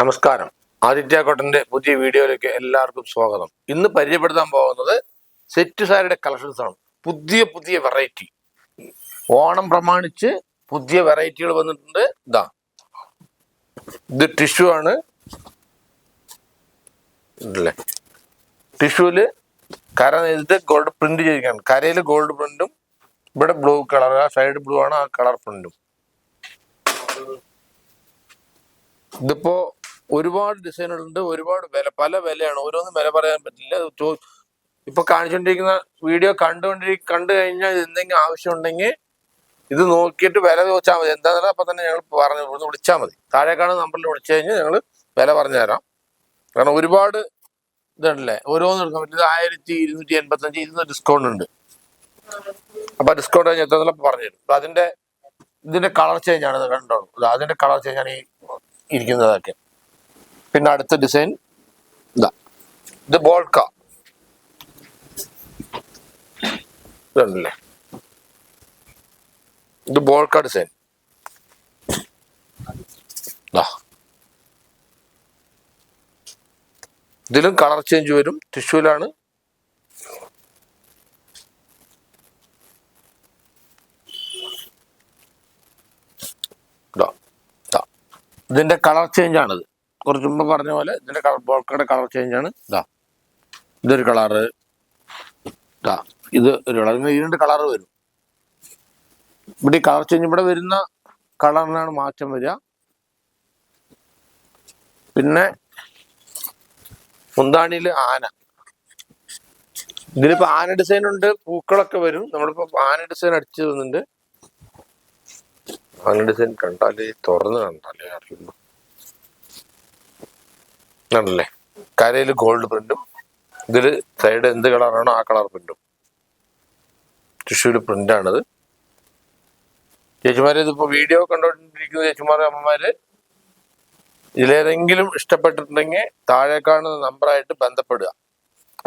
നമസ്കാരം. ആദിത്യ കോട്ടന്റെ പുതിയ വീഡിയോയിലേക്ക് എല്ലാവർക്കും സ്വാഗതം. ഇന്ന് പരിചയപ്പെടുത്താൻ പോകുന്നത് സെറ്റ് സാരിയുടെ കളക്ഷൻസ് ആണ്. പുതിയ പുതിയ വെറൈറ്റി ഓണം പ്രമാണിച്ച് പുതിയ വെറൈറ്റികൾ വന്നിട്ടുണ്ട്. ഇതാ ഇത് ടിഷ്യു ആണ്. ഇതല്ലേ? ടിഷ്യൂൽ കര നെയ്തിട്ട് ഗോൾഡ് പ്രിന്റ് ചെയ്തിരിക്കുകയാണ്. കരയിൽ ഗോൾഡ് പ്രിന്റും ഇവിടെ ബ്ലൂ കളർ ആ സൈഡ് ബ്ലൂ ആണ് ആ കളർ പ്രിന്റും ഇതിപ്പോ ഒരുപാട് ഡിസൈനുകളുണ്ട് ഒരുപാട് വില പല വിലയാണ്. ഓരോന്നും വില പറയാൻ പറ്റില്ല. ഇപ്പൊ കാണിച്ചുകൊണ്ടിരിക്കുന്ന വീഡിയോ കണ്ടുകൊണ്ടിരി കണ്ടു കഴിഞ്ഞാൽ എന്തെങ്കിലും ആവശ്യം ഉണ്ടെങ്കിൽ ഇത് നോക്കിയിട്ട് വില ചോദിച്ചാൽ മതി. എന്താണെന്ന് അപ്പൊ തന്നെ ഞങ്ങൾ പറഞ്ഞു ഇവിടുന്ന് വിളിച്ചാൽ മതി. താഴേക്കാണ് നമ്പറിൽ വിളിച്ചു കഴിഞ്ഞാൽ ഞങ്ങൾ വില പറഞ്ഞു തരാം. കാരണം ഒരുപാട് ഇതുണ്ടല്ലേ? ഓരോന്നും എടുക്കാൻ പറ്റും ഇത് ആയിരത്തി ഇരുന്നൂറ്റി എൺപത്തഞ്ച് ഇരുന്ന് ഡിസ്കൗണ്ട് ഉണ്ട്. അപ്പൊ ഡിസ്കൗണ്ട് കഴിഞ്ഞ് എത്ര പറഞ്ഞു തരും. അതിന്റെ ഇതിന്റെ കളർ ചേഞ്ച് ആണ് കണ്ടോളൂ. അതിന്റെ കളർ ചേഞ്ച് ആണ് ഈ ഇരിക്കുന്നതൊക്കെ. പിന്നെ അടുത്ത ഡിസൈൻ ഇതാ. ഇത് ബോൾക്ക ഇതുണ്ടല്ലേ? ഇത് ബോൾക്ക ഡിസൈൻ. ഇതിലും കളർ ചേഞ്ച് വരും. ടിഷ്യൂലാണ് ഇതാ. ഇതാ. ഇതിന്റെ കളർ ചേഞ്ച് ആണിത്. കുറച്ച് മുമ്പ് പറഞ്ഞ പോലെ ഇതിന്റെ കളർ ബോൾക്കയുടെ കളർ ചേഞ്ച് ആണ്. ഇതാ ഇതൊരു കളറ് ഇതാ ഇത് ഒരു കളർ. ഈ രണ്ട് കളർ വരും. ഇവിടെ കളർ ചേഞ്ച് ഇവിടെ വരുന്ന കളറിനാണ് മാറ്റം വരിക. പിന്നെ മുന്താണിയിൽ ആന. ഇതിലിപ്പോ ആന ഡിസൈൻ ഉണ്ട് പൂക്കളൊക്കെ വരും. നമ്മളിപ്പോ ആന ഡിസൈൻ അടിച്ചു തന്നിട്ടുണ്ട്. ആന ഡിസൈൻ കണ്ടാലേ തുറന്ന് കണ്ടാലേ അറിയുള്ളൂ. ആണല്ലേ? കരയിൽ ഗോൾഡ് പ്രിന്റും ഇതിൽ സൈഡ് എന്ത് കളറാണോ ആ കളർ പ്രിന്റും ടിഷ്യൂൽ പ്രിന്റാണിത് ചേച്ചിമാരെ ഇതിപ്പോ വീഡിയോ കണ്ടോണ്ടിരിക്കുന്ന ചേച്ചിമാരെ അമ്മമാര്. ഇതിലേതെങ്കിലും ഇഷ്ടപ്പെട്ടിട്ടുണ്ടെങ്കിൽ താഴെ കാണുന്ന നമ്പറായിട്ട് ബന്ധപ്പെടുക.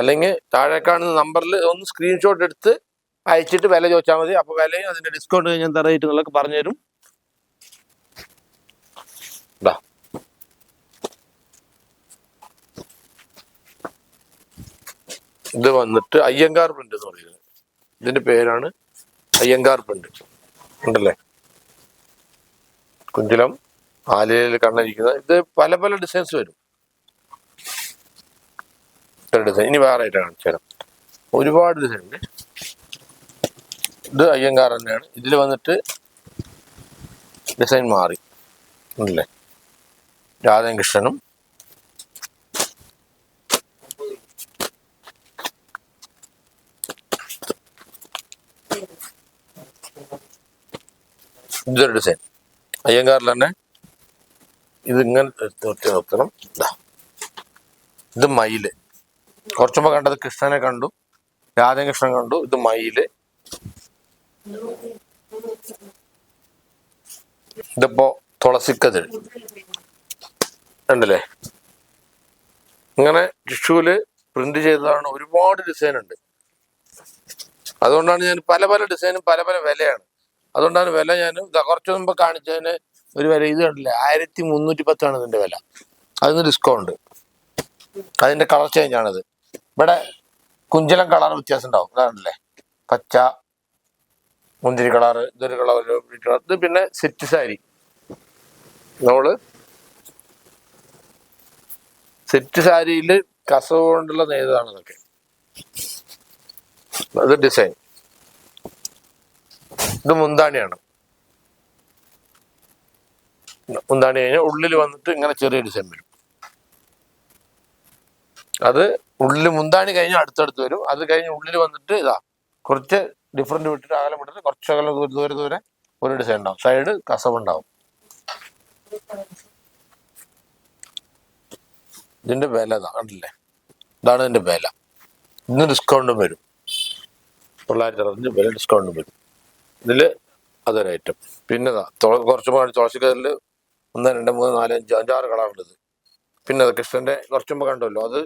അല്ലെങ്കിൽ താഴെ കാണുന്ന നമ്പറിൽ ഒന്ന് സ്ക്രീൻഷോട്ട് എടുത്ത് അയച്ചിട്ട് വില ചോദിച്ചാൽ മതി. അപ്പോൾ വിലയും അതിന്റെ ഡിസ്കൗണ്ട് കഴിഞ്ഞാൽ തറയിട്ട് നിങ്ങൾക്ക് പറഞ്ഞുതരും. പറഞ്ഞു തരും ദാ. ഇത് വന്നിട്ട് അയ്യങ്കാർ പ്രിന്റ് എന്ന് പറയുന്നത്. ഇതിന്റെ പേരാണ് അയ്യങ്കാർ പ്രിന്റ്. ഉണ്ടല്ലേ? കുഞ്ചിലം ആലയിൽ കണ്ണിരിക്കുന്നത് ഇത് പല പല ഡിസൈൻസ് വരും. ഡിസൈൻ. ഇനി വേറെ ആയിട്ട് കാണിച്ചു തരാം. ഒരുപാട് ഡിസൈൻ ഉണ്ട്. ഇത് അയ്യങ്കാർ തന്നെയാണ്. ഇതിൽ വന്നിട്ട് ഡിസൈൻ മാറി. ഉണ്ടല്ലേ? രാധയും ഇതൊരു ഡിസൈൻ അയ്യങ്കാറിൽ തന്നെ ഇതിങ്ങനെ നിർത്തി നോക്കണം ഇതാ ഇത് മയിൽ. കുറച്ചുമ്പോ കണ്ടത് കൃഷ്ണനെ കണ്ടു. രാധകൃഷ്ണൻ കണ്ടു. ഇത് മയിൽ. ഇതിപ്പോ തുളസിക്കതിൽ ഉണ്ടല്ലേ ഇങ്ങനെ ടിഷ്യൂൽ പ്രിന്റ് ചെയ്തതാണ് ഒരുപാട് ഡിസൈൻ ഉണ്ട്. അതുകൊണ്ടാണ് ഞാൻ പല പല ഡിസൈനും പല പല വിലയാണ്. അതുകൊണ്ടാണ് വില ഞാൻ കുറച്ചു മുമ്പ് കാണിച്ചതിന് ഒരു വില ഇത് കണ്ടില്ലേ? ആയിരത്തി മുന്നൂറ്റി പത്താണ് ഇതിന്റെ വില. അതിന് ഡിസ്കൗണ്ട് അതിന്റെ കളർ ചേഞ്ച് ആണിത്. ഇവിടെ കുഞ്ചലം കളർ വ്യത്യാസം ഉണ്ടാവും. അതാണല്ലേ പച്ച മുന്തിരി കളർ ഇതൊരു കളർ ഇത് പിന്നെ സെറ്റ് സാരി. നമ്മൾ സെറ്റ് സാരിയിൽ കസവ് കൊണ്ടുള്ള നെയ്താണ് ഇതൊക്കെ. അത് ഡിസൈൻ ഇത് മുന്താണിയാണ്. മുന്താണി കഴിഞ്ഞാൽ ഉള്ളിൽ വന്നിട്ട് ഇങ്ങനെ ചെറിയ ഡിസൈൻ വരും. അത് ഉള്ളിൽ മുന്താണി കഴിഞ്ഞാൽ അടുത്തടുത്ത് വരും. അത് കഴിഞ്ഞ് ഉള്ളിൽ വന്നിട്ട് ഇതാ കുറച്ച് ഡിഫറെന്റ് വിട്ടിട്ട് അകലം വിട്ടിട്ട് കുറച്ച് അകലം ദൂരെ ദൂരെ ഒരു ഡിസൈൻ ഉണ്ടാവും. സൈഡ് കസവ് ഉണ്ടാവും ഇതിന്റെ വില ഇതാ കണ്ടില്ലേ? ഇതാണ് ഇതിന്റെ വില. ഇന്ന് ഡിസ്കൗണ്ടും വരും. തൊള്ളായിരത്തി അറുപത്തഞ്ച് വില ഡിസ്കൗണ്ടും വരും. ഇതിൽ അതൊരൈറ്റം പിന്നെ കുറച്ച് പാടി തുളസിക്കതിൽ ഒന്ന് രണ്ട് മൂന്ന് നാല് അഞ്ച് അഞ്ചാറ് കളറുള്ളത് പിന്നെ അത് കൃഷ്ണന്റെ കുറച്ച് മുമ്പ് കണ്ടല്ലോ അത്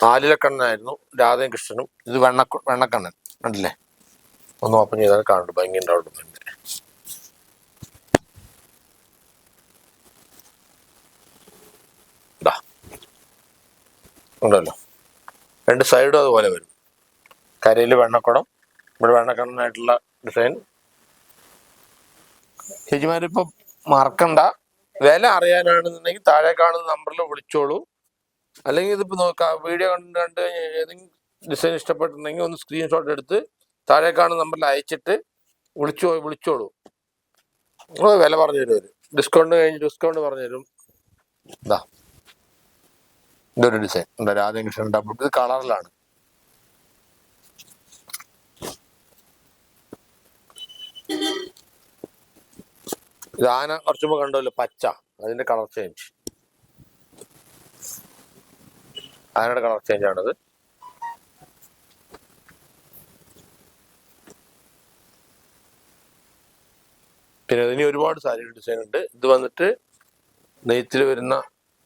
ആലിലക്കണ്ണനായിരുന്നു രാധയും കൃഷ്ണനും. ഇത് വെണ്ണ വെണ്ണക്കണ്ണൻ കണ്ടില്ലേ? ഒന്ന് ഓപ്പൺ ചെയ്താൽ കാണുന്നുണ്ട് ഭംഗി ഉണ്ടാവുള്ളൂ ഉണ്ടല്ലോ. രണ്ട് സൈഡും അതുപോലെ വരും. കരയിൽ വെണ്ണക്കുടം ഇവിടെ വേണക്കണ്ണനായിട്ടുള്ള ഡിസൈൻ ചേച്ചിമാരിപ്പം മറക്കണ്ട. വില അറിയാനാണെന്നുണ്ടെങ്കിൽ താഴെ കാണുന്ന നമ്പറിൽ വിളിച്ചോളൂ. അല്ലെങ്കിൽ ഇതിപ്പോൾ നോക്കാം വീഡിയോ കണ്ട് കണ്ട് ഏതെങ്കിലും ഡിസൈൻ ഇഷ്ടപ്പെട്ടിട്ടുണ്ടെങ്കിൽ ഒന്ന് സ്ക്രീൻഷോട്ട് എടുത്ത് താഴെ കാണുന്ന നമ്പറിൽ അയച്ചിട്ട് വിളിച്ചോ വിളിച്ചോളൂ. നിങ്ങൾ വില പറഞ്ഞു തരും ഡിസ്കൗണ്ട് കഴിഞ്ഞ് ഡിസ്കൗണ്ട് പറഞ്ഞു തരും. ഇതാ ഇതൊരു ഡിസൈൻ രാധാകൃഷ്ണൻ ഡബിൾ ഇത് കളറിലാണ് ഇത് ആന കുറച്ച് മുമ്പ് കണ്ടല്ലോ പച്ച. അതിന്റെ കളർ ചേഞ്ച് ആനയുടെ കളർ ചേഞ്ച് ആണത്. പിന്നെ ഇതിന് ഒരുപാട് സാരി ഡിസൈൻ ഉണ്ട്. ഇത് വന്നിട്ട് നെയ്ത്തിൽ വരുന്ന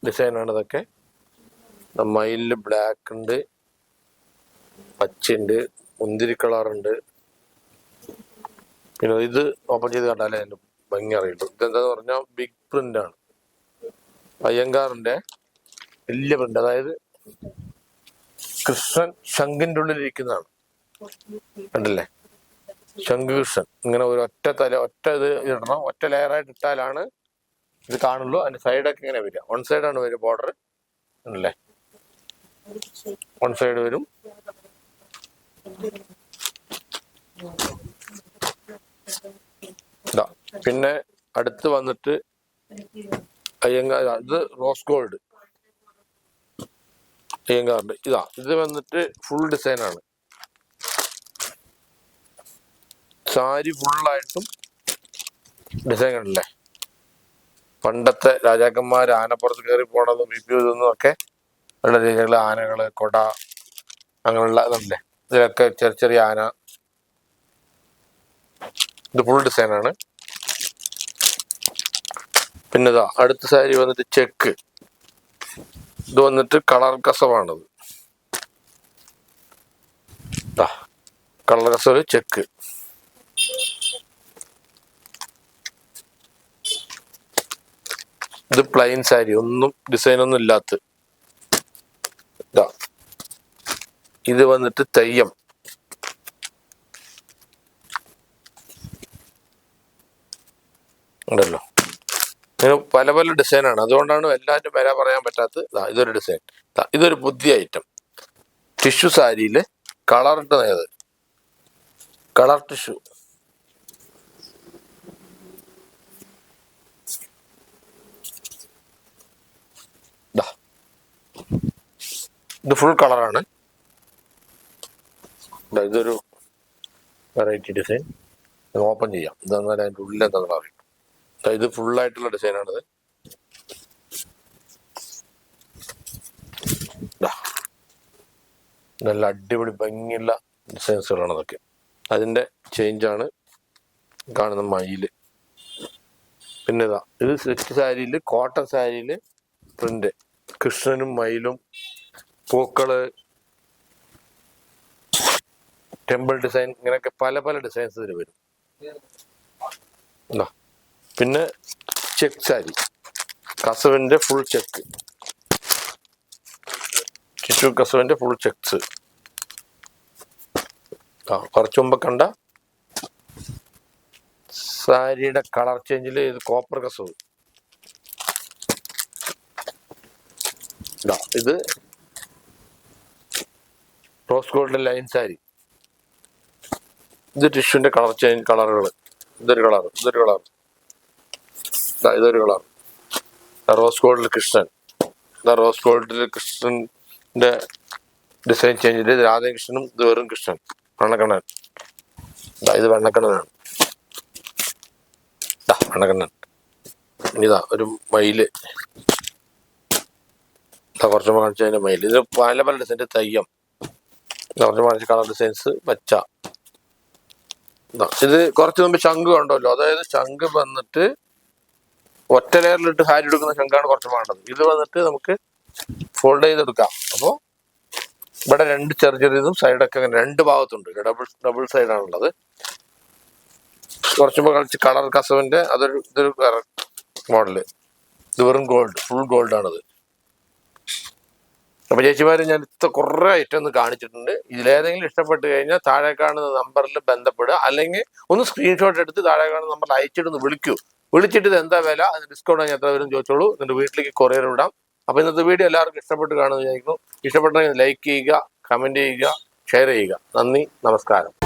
ഡിസൈനാണ് ഇതൊക്കെ. മയിലിൽ ബ്ലാക്ക് ഉണ്ട് പച്ചയുണ്ട് മുന്തിരി കളറുണ്ട് പിന്നെ ഇത് ഓപ്പൺ ചെയ്ത് കണ്ടാലേ അതിന്റെ ഭംഗി അറിയുള്ളൂ ഇതെന്താന്ന് പറഞ്ഞാൽ ബിഗ് പ്രിന്റ് ആണ്. അയ്യങ്കാറിന്റെ വലിയ പ്രിന്റ് അതായത് കൃഷ്ണൻ ശംഖിന്റെ ഉള്ളിൽ ഇരിക്കുന്നതാണ്. കണ്ടില്ലേ? ശംഖുകൃഷ്ണൻ. ഇങ്ങനെ ഒരു ഒറ്റ തല ഒറ്റ ഇത് ഇടണം. ഒറ്റ ലെയറായിട്ട് ഇട്ടാലാണ് ഇത് കാണുള്ളൂ. അതിന്റെ സൈഡൊക്കെ ഇങ്ങനെ വരിക. വൺ സൈഡാണ് വരിക ബോർഡർ ഉണ്ടല്ലേ വൺ സൈഡ് വരും. പിന്നെ അടുത്ത് വന്നിട്ട് അയ്യങ്കാർ ഇത് റോസ് ഗോൾഡ്. അയ്യങ്കാറിന്റെ ഇതാ. ഇത് വന്നിട്ട് ഫുൾ ഡിസൈനാണ്. സാരി ഫുള്ളായിട്ടും ഡിസൈൻ കണ്ടില്ലേ പണ്ടത്തെ രാജാക്കന്മാർ ആനപ്പുറത്ത് കയറി പോണതും ബി പി ഇതൊന്നും ഒക്കെ ഉള്ള രീതികൾ ആനകൾ കൊട അങ്ങനെയുള്ള ഇതൊക്കെ ഇതിലൊക്കെ ചെറിയ ചെറിയ ആന. ഇത് ഫുൾ ഡിസൈനാണ് പിന്നെ ഇതാ അടുത്ത സാരി വന്നിട്ട് ചെക്ക് ഇത് വന്നിട്ട് കളർ കസവാണത്. കളർ കസവ് ചെക്ക് ഇത് പ്ലെയിൻ സാരി ഒന്നും ഡിസൈൻ ഒന്നും ഇല്ലാത്ത. ഇത് വന്നിട്ട് തെയ്യം. ഉണ്ടല്ലോ. ഇങ്ങനെ പല പല ഡിസൈനാണ് അതുകൊണ്ടാണ് എല്ലാവരും വില പറയാൻ പറ്റാത്ത ഇതൊരു ഡിസൈൻ ഇതൊരു പുതിയ ഐറ്റം ടിഷ്യൂ സാരിയിൽ കളർ നേത് കളർ ടിഷ്യൂ. ഇത് ഫുൾ കളറാണ് ഇതൊരു വെറൈറ്റി ഡിസൈൻ ഓപ്പൺ ചെയ്യാം. ഇതെന്നാൽ അതിന്റെ ഉള്ളിൽ എന്താ അറിയാം ഇത് ഫുൾ ആയിട്ടുള്ള ഡിസൈനാണിത്. നല്ല അടിപൊളി ഭംഗിയുള്ള ഡിസൈൻസുകളാണ് അതൊക്കെ അതിന്റെ ചേഞ്ചാണ് കാണുന്ന മയിൽ. പിന്നെ ഇതാ ഇത് സെറ്റ് സാരിയിൽ കോട്ടൺ സാരിയിൽ പ്രിന്റ് കൃഷ്ണനും മയിലും പൂക്കൾ ടെമ്പിൾ ഡിസൈൻ ഇങ്ങനെയൊക്കെ പല പല ഡിസൈൻസ് ഇതിൽ വരും. ഇതാ. പിന്നെ ചെക്ക് സാരി. കസവിന്റെ ഫുൾ ചെക്ക് ടിഷ്യൂ കസവിന്റെ ഫുൾ ചെക്ക്സ് ആ കുറച്ച് മുമ്പ് കണ്ട സാരിയുടെ കളർ ചേഞ്ചിൽ ഇത് കോപ്പർ കസവ്. ഇതാ റോസ് ഗോൾഡ് ലൈൻ സാരി. ഇത് ടിഷ്യൂന്റെ കളർ ചേഞ്ച് കളറുകൾ ഇതൊരു കളർ ഇതൊരു കളർ ഇതൊരു കളർ റോസ് ഗോൾഡിൽ കൃഷ്ണൻ. ഇതാ റോസ് ഗോൾഡിൽ കൃഷ്ണന്റെ ഡിസൈൻ ചേഞ്ച് ചെയ്ത് രാധാകൃഷ്ണനും ഇത് വെറും കൃഷ്ണൻ. വെണ്ണക്കണ്ണൻ. ദാ ഇത് വെണ്ണക്കണ്ണനാണ്. ദാ വെണ്ണക്കണ്ണൻ. ഇതാ ഒരു മയിൽ. ഇതാ കുറച്ച് കാണിച്ചു അതിന്റെ മയിൽ ഇത് പല പല ഡിസൈന്റെ തയ്യം. ഇതാ കുറച്ച് കാണിച്ച കളർ ഡിസൈൻസ് പച്ച. ഇതാ ഇത് കുറച്ച് മുമ്പ് ശംഖ് കണ്ടല്ലോ. അതായത് ശംഖ് വന്നിട്ട് ഒറ്റ ലെയറിലിട്ട് ഹാരി എടുക്കുന്ന ശങ്കാണ് കുറച്ച് വേണ്ടത്. ഇത് വന്നിട്ട് നമുക്ക് ഫോൾഡ് ചെയ്തെടുക്കാം. അപ്പോൾ ഇവിടെ രണ്ട് ചെറിയ ചെറിയതും സൈഡൊക്കെ അങ്ങനെ രണ്ട് ഭാഗത്തുണ്ട്. ഡബിൾ ഡബിൾ സൈഡാണുള്ളത് കുറച്ചുമ്പോൾ കളിച്ച് കളർ കസവിന്റെ അതൊരു ഇതൊരു മോഡൽ ഇത് വെറും ഗോൾഡ് ഫുൾ ഗോൾഡ് ആണത്. അപ്പൊ ചേച്ചിമാര് ഞാൻ ഇത്ര കുറേ ഐറ്റം ഒന്ന് കാണിച്ചിട്ടുണ്ട്. ഇതിലേതെങ്കിലും ഇഷ്ടപ്പെട്ട് കഴിഞ്ഞാൽ താഴെ കാണുന്ന നമ്പറിൽ ബന്ധപ്പെടുക. അല്ലെങ്കിൽ ഒന്ന് സ്ക്രീൻഷോട്ട് എടുത്ത് താഴെ കാണുന്ന നമ്പറിൽ അയച്ചിട്ടൊന്ന് വിളിക്കൂ. വിളിച്ചിട്ട് ഇത് എന്താ വില? അതിന് ഡിസ്കൗണ്ട് എത്ര വരും ചോദിച്ചോളൂ. എന്നിട്ട് വീട്ടിലേക്ക് കൊറിയർ വിടാം. അപ്പൊ ഇന്നത്തെ വീഡിയോ എല്ലാവർക്കും ഇഷ്ടപ്പെട്ട് കാണുമെന്ന് വിചാരിക്കുന്നു. ഇഷ്ടപ്പെട്ടെങ്കിൽ ലൈക്ക് ചെയ്യുക കമന്റ് ചെയ്യുക ഷെയർ ചെയ്യുക. നന്ദി നമസ്കാരം.